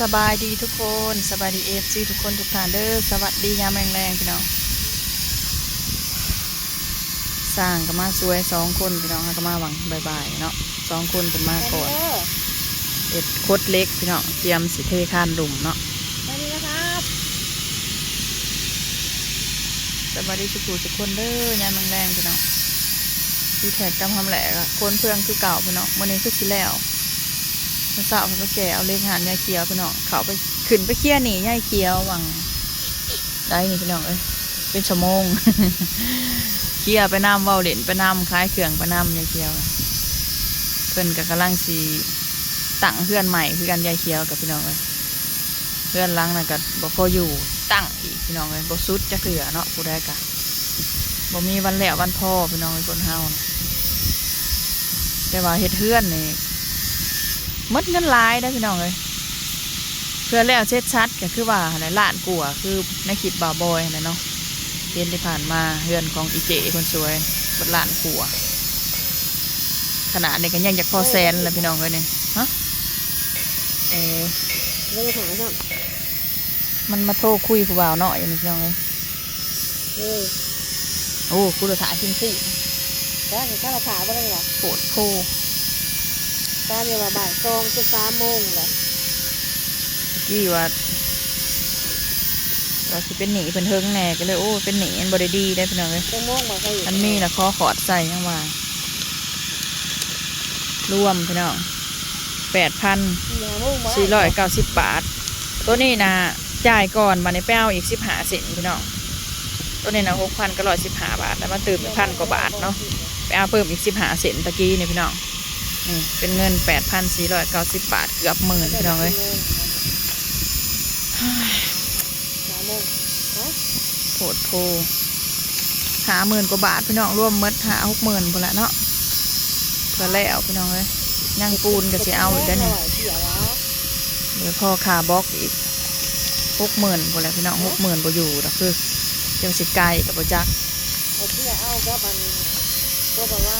สบายดีทุกคนสบายดีเอฟซีทุกคนทุกท่านเด้อสวัสดียามแรงๆพี่น้องสร้างก็มาสวยสองคนพี่น้องก็มาหวังบายๆเนาะสองคนเป็นมาก่อนเอ็ดโคตรเล็กพี่น้องเตรียมสิเทคานดุ่มเนาะสวัสดีนะครับสบายดีทุกผู้ทุกคนเด้อยามแรงๆพี่น้องที่แท็กกำทำแหลกอะคนเพื่อนคือเก่าพี่น้องวันนี้คือสิแล้ว มันสาวมันก็แก่เอาเล็กหันยายเขียวพี่น้องเขาไปขึ้นไปเคี่ยหนียายเขียวหวังได้นี่พี่น้องเอ้ยเป็นชั่วโมงเคี่ยไปน้ำเว้าเด่นไปน้ำคล้ายเครื่องไปน้ำยายเขียวเพิ่อนก็กำลังสีตั้งเพื่อนใหม่คือกันยายเขียวกับพี่น้องเลยเพื่อนหลังน่ะก็บ่พออยู่ตั้งอีกพี่น้องเลยบ่สุดจะเกลือเนาะผู้ใดกะบ่มีวันแล้ววันพ่อพี่น้องเลยคนเฮาแต่ว่าเฮ็ดเพื่อนนี่ มดเงินหลายได้อพี่น้องเลยเพื่อแล้วเช็ดชัดก็คือว่าอะไรล้านกัวาคือในคลิปบาวบอยนะเนาะเรียนที่ผ่านมาเฮือนของอีเจคนสวยบดล้านกัวาขนาดนี้ก็ยังอยากพอแสนแล้วพี่น้องเลยเนี่ยฮะเออเราจะถามก่อนมันมาโทรคุยผู้บ่าวเนาะอย่างนี้พี่น้องเลยเออโอ้กูจะถามจริงสิถ้าเกิดข้าราคาบ่ได้หรอโปดโพ ตาเนี่ยว่าบ่ายสองจนสามโมงเลยกี้ว่าว่าสิเป็นหนีเป็นเทิงแหน่ก็เลยโอ้เป็นหนีอันบริดีได้อพี่น้องเลยจังโมงบ่เคยอันมีละคอขอดใส่ยังว่ารวมพี่น้องแปดพันอย่าโมงบ่สี่ร้อยเก้าสิบบาท ตัวนี้นะจ่ายก่อนมาในแป้วอีกสิบห้าเซนพี่น้องตัวนี้นะหกพันก็ร้อยสิบห้าบาท แล้วมาเติมอีกพันกว่าบาทเนาะไปเอาเพิ่มอีกสิบห้าเซนตะกี้นี่พี่น้อง นี่เป็นเงินแปดพันสี่ร้อยเก้าสิบบาท เกือบหมื่นพี่น้องเลยสามโมงฮะโผดโพหาหมื่นกว่าบาทพี่น้องร่วมหมดหาหกหมื่นพอละเนาะเพื่อแล้วพี่น้องเลยย่างปูนก็จะเอาอีกได้เนี่ยเสียวะเดี๋ยวพอคาบล็อกอีกหกหมื่นพอแล้วพี่น้องหกหมื่นบ่อยู่ดอกคือเจ้าสิไกลกับบ่จักเอาเสียเอาก็มันก็แบบว่า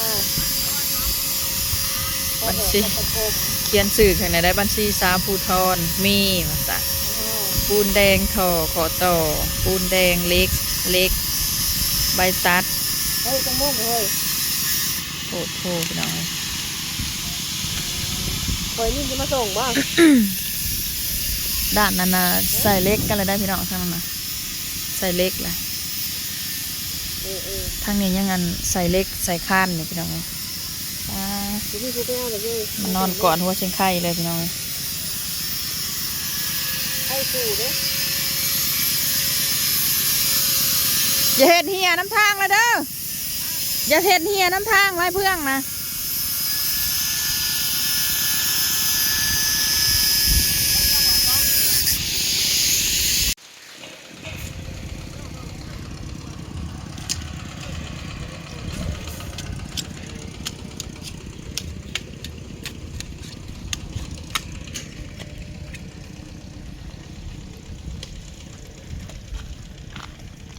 เขียนสื่อข้างในได้บัญชีสามภูทรมีมาสัปูนแดงทอขอต่อ ปูนแดงเล็กเล็ก ใบตัดเฮ้ยจังโมงเฮ้ยโผดโพพี่น้องเอ้ยคอยนี่จะมาส่งบ้างด้านนั้นนะใส่เล็กกันเลยได้พี่น้องทั้งนั้นนะใส่เล็กแหละเออเออทั้งนี้ยังงันใส่เล็กใส่ข้านนี่พี่น้องเอ้ยอ่าที่นี่กูไปเอาเลย มันนอนกอดหัวเชิงไข่เลยพี่น้องเอ้ยไอ้ตู่เด้อย่าเห็ดเหียน้ำทางเลยเด้ออย่าเห็ดเหียน้ำทางไว้เพื่องนะ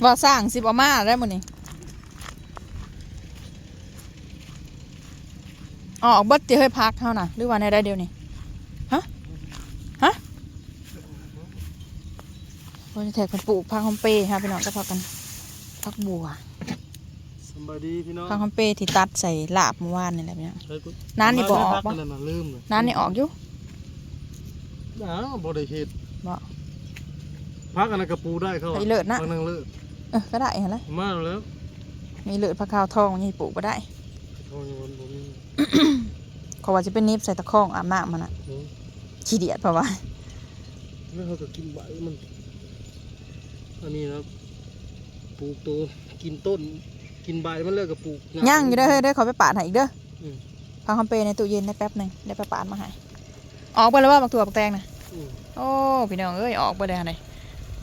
ว่าสร้างสิบเอามาได้หมดนี่ออกเบัดเดี๋ยวให้พักเท่าน่ะ หรือว่าในได้เดียวนี่ฮะ ฮะเราจะแทกคนปลูกพักคอมเป้ฮะพี่น้องก็พักกันพักบัวสบายดีพี่น้องพักคอมเป้ที่ตัดใส่ลาบเมื่อวานนี่แหละพี่น้องใช้กูน้ำนี่บ่ออกพัปะนั่นน่ะลืมเลยน้ำนี่ออกอยู่อ้าวบ่ได้เฮ็ดบ่พักอันนั้นกระปูได้เขาไปเลิศนะพักนั่งเลิศเออก็ได้เห็นแล้วมาแล้วมีเลือดผักขาวทองยังปลูกมาได้เขายังบ่มีเขาว่าจะเป็นนิบใส่ตะข้องอาบน้ำมันอะเนาะขี้เดียดเพราะว่าแล้วเขาก็กินใบมันอันนี้นะปลูกตัวกินต้น กินใบมันเลิกกับปลูกย่างอยู่เด้อเฮ้ยเด้อขอไปปาดให้อีกเด้ออืมพักคอมเป้ในตู้เย็นได้แป๊บหนึ่งได้ไปปาดมาให้ออกไปแล้วว่าบักถั่วบักแตงนะอืมโอ้พี่น้องเอ้ยออกไปได้ไหน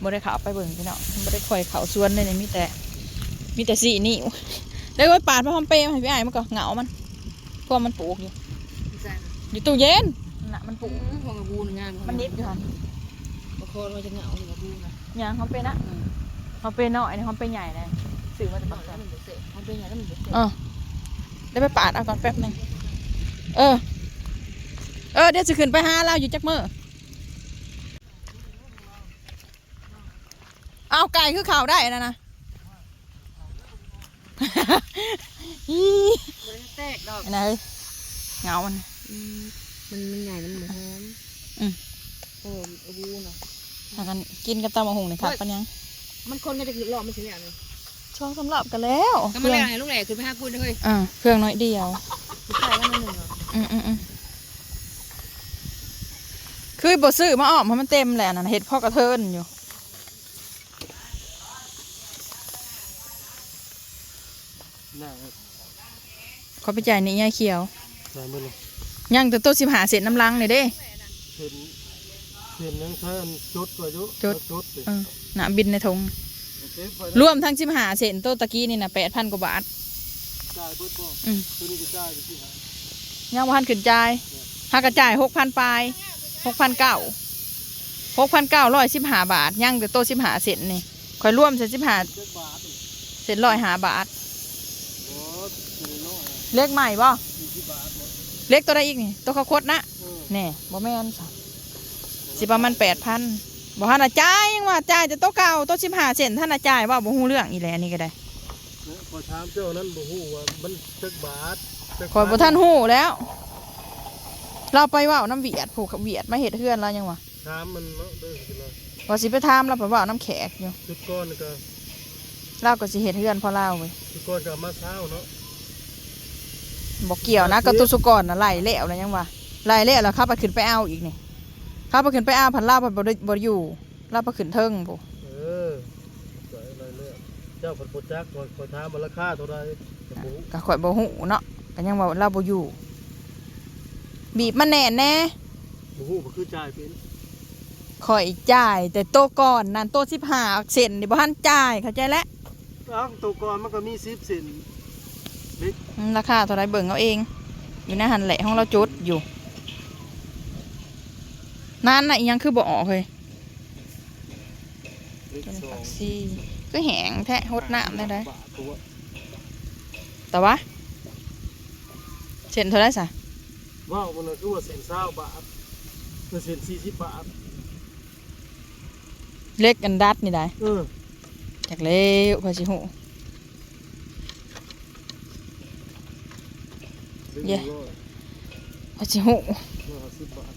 บ่ได้เข่าวไปเบิ่งพี่น้องบ่ได้คอยเข่าวสวนเลยนี่มีแต่ มีแต่สีนี่แล้วก็ปาดพระคอมเป้มาให้พี่ไอ้ายมันก็เหงามันเพราะมันปลูกอยู่อยู่ตู้เย็นน่ะมันปลูกของกระบูนงานมันนิดอยู่ค่ะบางคนมันจะเหงาของกระบูนนะยางคอมเป้นะคอมเป้น้อยนี่คอมเป้ใหญ่เลยสื่อมาจะปักแล้วมันเสร็จมันเป็นอย่างนั้นมันเสร็จเออได้ไปปาดเอาก่อนแป๊บหนึงเออ เออเดี๋ยวจะขึ้นไปหาเราอยู่จักมือ เอาไก่คือข่าวได้นะนะอีมันแตกดอกอันไหนเฮ้ยเหงามันอืมมันมันใหญ่มันหมูหอมอืมโอ้ยเอาบูเนาะหากันกินกับตำมะฮงนี่ครับปันยังมันคนก็จะคือหลอกมันสิเนี่ยเลยช่องสำหรับกันแล้วก็เคมารื่องแรงให้ลูกแหล่ขึ้นไปหากูเด้อเฮ้ยอ่าเครื่องน้อยเดียวผู้ชายก็นั่นหนึ่งเหรออืมอืมอืมคือบ่ซื้อมาออมเพราะมันเต็มแหละนะเห็ดพ่อกระเทินอยู่ หน้าขอไปจ่ายนี่ยายเขียวหน้ามือเลยยังแต่โต๊ะสิบหาเศษน้ำลังเลยเด้ เห็นเห็นนังท่านจดไว้อยุจด จดสิเออหนาบินในทงเก็บไว้รวมทั้งสิบหาเศษโต๊ะตะกี้นี่นะแปดพันกว่าบาท จ่ายเบิดบ่อืม ตัวนี้ก็จ่ายอยู่ที่หายังพันขึ้นจ่ายหากระจ่ายหกพันปลายหกพันเก้าหกพันเก้าร้อยสิบหาบาทยังแต่โต๊ะสิบหาเศษนี่คอยรวมเศษสิบหาเจ็ดบาทนี่เศษร้อยหาบาทโอ้ตัวน้อย เล็กใหม่บ่สี่สิบบาทหมดเล็กตัวใดอีกนี่ ตัวข้าวโคตรนะเออแน่บ่แม่นจ้ะสิประมาณแปดพันบ่ทันน่ะจ่ายยังว่าจ่ายแต่โต๊ะเก่าโต๊ะสิบห้าเซนท่านน่ะจ่ายว่าบ่ฮู้เรื่องอีแหละนี่ก็ได้เนี่ยพอถามเจ้านั้นบ่ฮู้ว่ามันจักบาทจักคอยบ่ทันฮู้แล้ว เราไปเว่าน้ำเวียดผูกเวียดมาเฮ็ดเฮือนเรายังวะถามมันเนาะเด้อสิเนาะว่าสิไปถามเราไปเว่าน้ำแขกอยู่ชุดก้อนก็เราก็สิเฮ็ดเฮือนพอเราเว้ยชุดก้อนก็เอามาเช้าเนาะ บ่เกี่ยวนะกับตุสุกรน่ะไล่แล้วแล้วยังวะไล่แล้วแล้วเข้าไปขึ้นไปเอาอีกนี่เข้าไปขึ้นไปเอาพันลาบ่บ่ได้บ่อยู่เราไปขึ้นเทิงพุเออสวยเลยเลยเจ้าผลโปรจักคอยคอยถามมันราคาเท่าไรจะบ่ฮู้ก็ข่อยบ่ฮู้เนาะก็ยังว่าเราบ่อยู่บีบมันแน่นแน่บ่ฮู้บ่คือจ่ายเป็นข่อยจ่ายแต่โตะก่อนนั่นโตสิบห้าเซนนี่บ่ทันจ่ายเข้าใจแล้วอ้าวตัวก่อนมันก็มี10เซนเล็กอืม ราคาเท่าไรเบิ่งเอาเอง อยู่ในหันแหละห้องเราจดอยู่นั่นน่ะอีหยังคือบ่ออกเลยเล็กเป็นสอผังกซีก็แหงแท้หดน้ำได้ได้บาทตัวแต่ว่าเส้นเท่าไรสะว้าวมันคือว่าเศษเศร้าบาทมันเศษสี่สิบบาทเล็กกันดัดนี่ได้เออจากเล็วพอสิหู เป็นเย้ร้อยพอสิหูร้อยห้าสิบบาท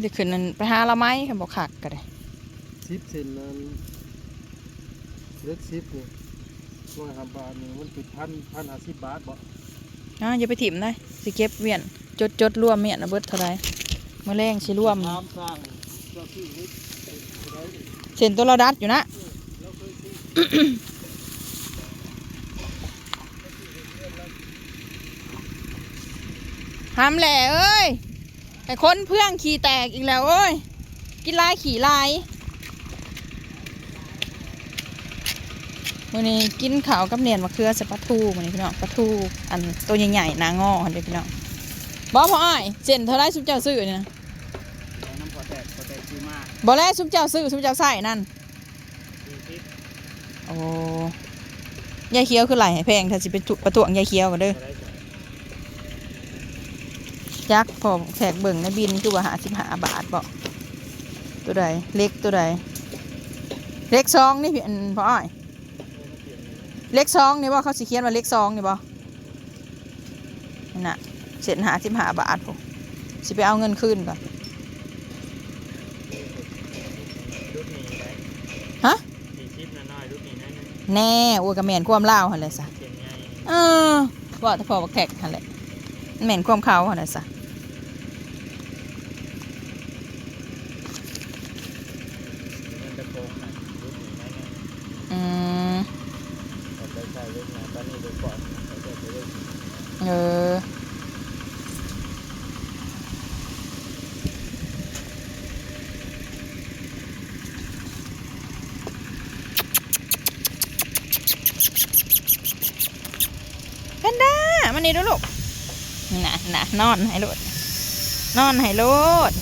เดี๋ยวขึ้นนั่นไปหาละไม้คันบอกขักก็ได้สิบเซนนั้นเล็กสิบเนี่ยร้อยห้าบาทเนี่ยมันติดพันพันห้าสิบบาทบ่อ่าอย่าไปถิ่มได้สิเก็บเวียนจดจดรวมเมียนนะเบิดเท่าไรเมื่อแรงสิรวมตามสร้างเจ้าที่เล็กเท่าไหร่นี่เส้นตัวเราดัดอยู่นะ เราเคยซื้อห้ามแหล่เอ้ยไอ้คนเพื่องขี่แตกอีกแล้วเอ้ย กินลายขี่ลายวันนี้กินข้าวกับเนียนมะเขือใส่ปลาทูวันนี้พี่น้องปลาทูอันตัวใหญ่ๆนางอหันเด็พี่น้องบอกพ่ออ้ายเส้นเท่าไรซุปเจ้าซื้อเนี่นะน้ำพอแตกพอแตกซื้อมากบอกแล้วซุปเจ้าซื้อซุปเจ้าใส่นั่นโอ้ยายเคี้ยวคือไหลแพงถ้าสิเป็นประตวงยายเคี้ยวกันเด้อ จ้ะจักพอแขกเบิ่งในบินคือว่าหาสิบหาบาทบอกตัวใดเล็กตัวใดเล็กซองนี่พี่อันพ่ออ้อยเล็กซองนี่บ่เขาสิเขียนว่าเล็กซองนี่บ่นั่นน่ะเสร็จหาสิบหาบาทผมสิไปเอาเงินคืนก่อนรุ่นนี้ไหนฮะสี่สิบน้อยๆรุ่นนี้นะแน่โอ้ยกระแมนความเล่าวหันเลยซะเขียนใหญ่เออว่าแต่พอบักแขกหันแหละแม่นความเขาหันเลยซะ มัน จะโค้งนะรุ่นนี้นะอืมเราไปใช้เล่นงานตอนนี้ดูก่อนเราจะไปเล่นเออแพนด้ามันนี่ดูลูกน่ะน่ะนอนให้โลดนอนให้โลด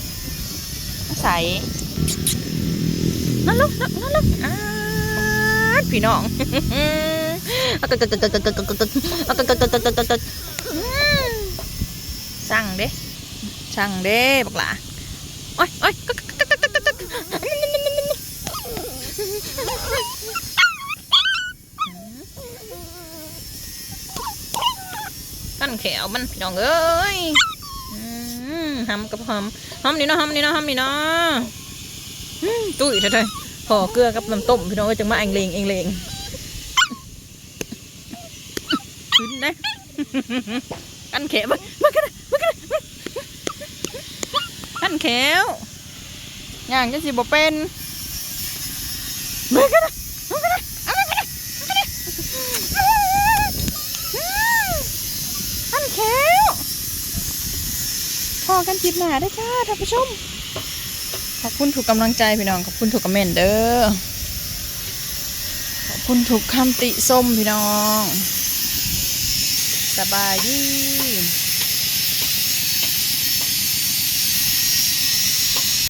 ใส่ นอนลูกนอนนลูกอ้าดพี่น้องเอาตัดตัดตัดตัดตัดตัดตัดเอาตัดตัดตัดตัดตัดตัดสั่งเด้สั่งเด้บักหลาโอ้ยโอ้ยตั้นแขวมันพี่น้องเอ้ยอืมหำกับหำหำนี่เนาะหำนี่เนาะหำนี่เนาะตุ้ยเถอะ เถอะพอเกลือกับน้ำต้มพี่น้องก็จะมาเองเลงเองเลงขึ้นนะกันแขวมามากันนมากันนกันแขวย่างจะสิบเป็นมากันนะมากันนะเอามากันนะมากันนะกันแขวพอกันจิบหนาได้อจ้าท่านผู้ชม อบคุณถูกกำลังใจพี่น้องขอบคุณถูกคอมเมนต์เด้อขอบคุณถูกคำติส้มพี่น้อง สบายดี